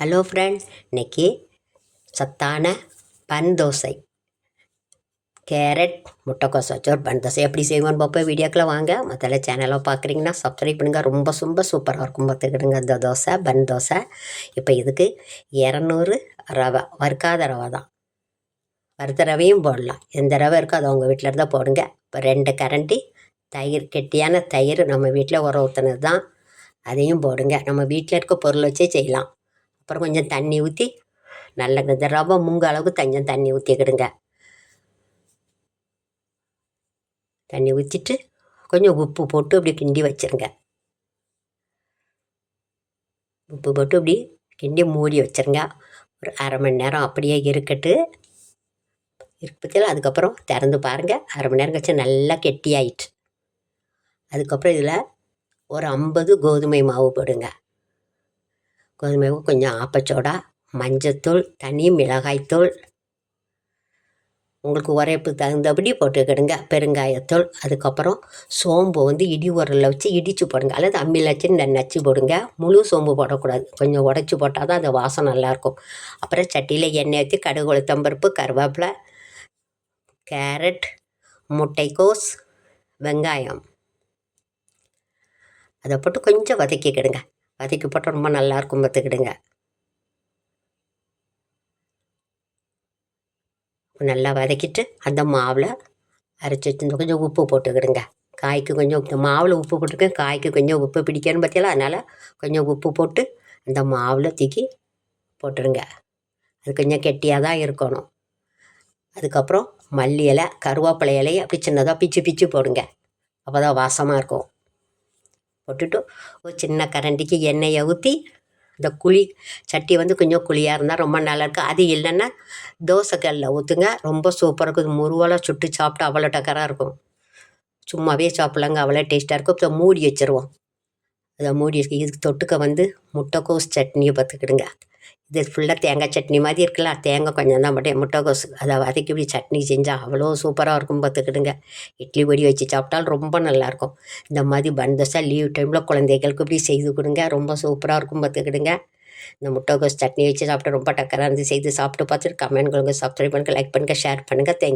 Hello friends இன்னைக்கு சத்தான பன் dosa. Carrot முட்டைக்கோஸ் வச்சு ஒரு பன் தோசை. எப்படி செய்வோன்னு பார்ப்போம். வீடியோக்குள்ள வாங்க. மற்ற சேனலாக பார்க்குறீங்கன்னா சப்ஸ்கிரைப் பண்ணுங்கள் ரொம்ப ரொம்ப சூப்பராக இருக்கும் பார்த்துக்கிடுங்க. இந்த தோசை பன் தோசை. இப்போ இதுக்கு இரநூறு ரவை வறுக்காத ரவை தான். வறுத்த ரவையும் போடலாம். எந்த ரவை இருக்கோ அதை உங்கள் வீட்டில் இருந்தால் போடுங்க. இப்போ ரெண்டு கரண்டி தயிர் கெட்டியான தயிர் நம்ம வீட்டில் உரம் ஊற்றுனது தான். அதையும் போடுங்க. நம்ம வீட்டில் இருக்க பொருள் வச்சே செய்யலாம். அப்புறம் கொஞ்சம் தண்ணி ஊற்றி நல்ல இந்த ரவை முங்க அளவுக்கு கொஞ்சம் தண்ணி ஊற்றிக்கிடுங்க தண்ணி ஊற்றிட்டு கொஞ்சம் உப்பு போட்டு அப்படி கிண்டி வச்சிருங்க. உப்பு போட்டு அப்படி கிண்டி மூடி வச்சிருங்க. ஒரு அரை மணி நேரம் அப்படியே இருக்கட்டு. இருப்பதில் அதுக்கப்புறம் திறந்து பாருங்கள் அரை மணி நேரம் கழிச்சு நல்லா கெட்டியாயிட்டு. அதுக்கப்புறம் இதில் ஒரு ஐம்பது கோதுமை மாவு போடுங்க. கோதுமை கொஞ்சம் ஆப்பச்சோடா மஞ்சத்தூள் தனி மிளகாய்த்தூள். உங்களுக்கு உரைப்பு தகுந்தபடி போட்டுக்கிடுங்க. பெருங்காயத்தூள் அதுக்கப்புறம் சோம்பு வந்து இடி உரலில் வச்சு இடித்து போடுங்க. அல்லது அம்மியில் வச்சு நச்சு போடுங்க. முழு சோம்பு போடக்கூடாது. கொஞ்சம் உடச்சி போட்டால் தான் அந்த வாசம் நல்லாயிருக்கும். அப்புறம் சட்டியில் எண்ணெய் ஊற்றி கடுகு உளுத்தம்பருப்பு கருவேப்பிலை கேரட் முட்டைக்கோஸ் வெங்காயம். அதை போட்டு கொஞ்சம் வதக்கிக்கிடுங்க. வதக்கி போட்டால் ரொம்ப நல்லாயிருக்கும் பார்த்துக்கிடுங்க. நல்லா வதக்கிட்டு அந்த மாவில் அரைச்சி வச்சு கொஞ்சம் உப்பு போட்டுக்கிடுங்க. காய்க்கு கொஞ்சம் மாவில் உப்பு போட்டுருக்கேன். காய்க்கு கொஞ்சம் உப்பு பிடிக்கணும் பார்த்தீங்களா அதனால் கொஞ்சம் உப்பு போட்டு அந்த மாவில் தூக்கி போட்டுருங்க. அது கொஞ்சம் கெட்டியாக தான் இருக்கணும். அதுக்கப்புறம் மல்லி இலை கருவேப்பிலை இலையை அப்படி சின்னதாக பிச்சு பிச்சு போடுங்க. அப்போ தான் வாசமாக இருக்கும். போட்டுட்டு ஒரு சின்ன கரண்டிக்கு எண்ணெயை ஊற்றி இந்த குழி சட்டி வந்து கொஞ்சம் குழியாக இருந்தால் ரொம்ப நல்லாயிருக்கும். அது இல்லைன்னா தோசைக்கல்லில் ஊற்றுங்க ரொம்ப சூப்பராக இருக்கும். முருவலாக சுட்டு சாப்பிட்டு அவ்வளோ டக்கராக இருக்கும். சும்மாவே சாப்பிட்லாங்க. அவ்வளோ டேஸ்ட்டாக இருக்கும். இப்போ மூடி வச்சுருவோம். அதை மூடி வச்சு இதுக்கு தொட்டுக்க வந்து முட்டைக்கோஸ் சட்னியை பார்த்துக்கிடுங்க. இது ஃபுல்லாக தேங்காய் சட்னி மாதிரி இருக்குல்ல தேங்காய் கொஞ்சம் தான் மட்டும் முட்டைக்கோஸ் அதை வதக்கி இப்படி சட்னி செஞ்சால் அவ்வளோ சூப்பராக இருக்கும் பார்த்துக்கிடுங்க. இட்லி பொடி வச்சு சாப்பிட்டால் ரொம்ப நல்லாயிருக்கும். இந்த மாதிரி பந்தோசா லீவ் டைமில் குழந்தைகளுக்கு இப்படி செய்து கொடுங்க. ரொம்ப சூப்பராக இருக்கும் பார்த்துக்கிடுங்க. இந்த முட்டைக்கோஸ் சட்னி வச்சு சாப்பிட்டு ரொம்ப டக்கராக இருந்து செய்து சாப்பிட்டு பார்த்துட்டு கமெண்ட் கொடுங்க. சப்ஸ்கிரைப் பண்ணுங்கள் லைக் பண்ணுங்கள் ஷேர் பண்ணுங்கள் தேங்க்யூ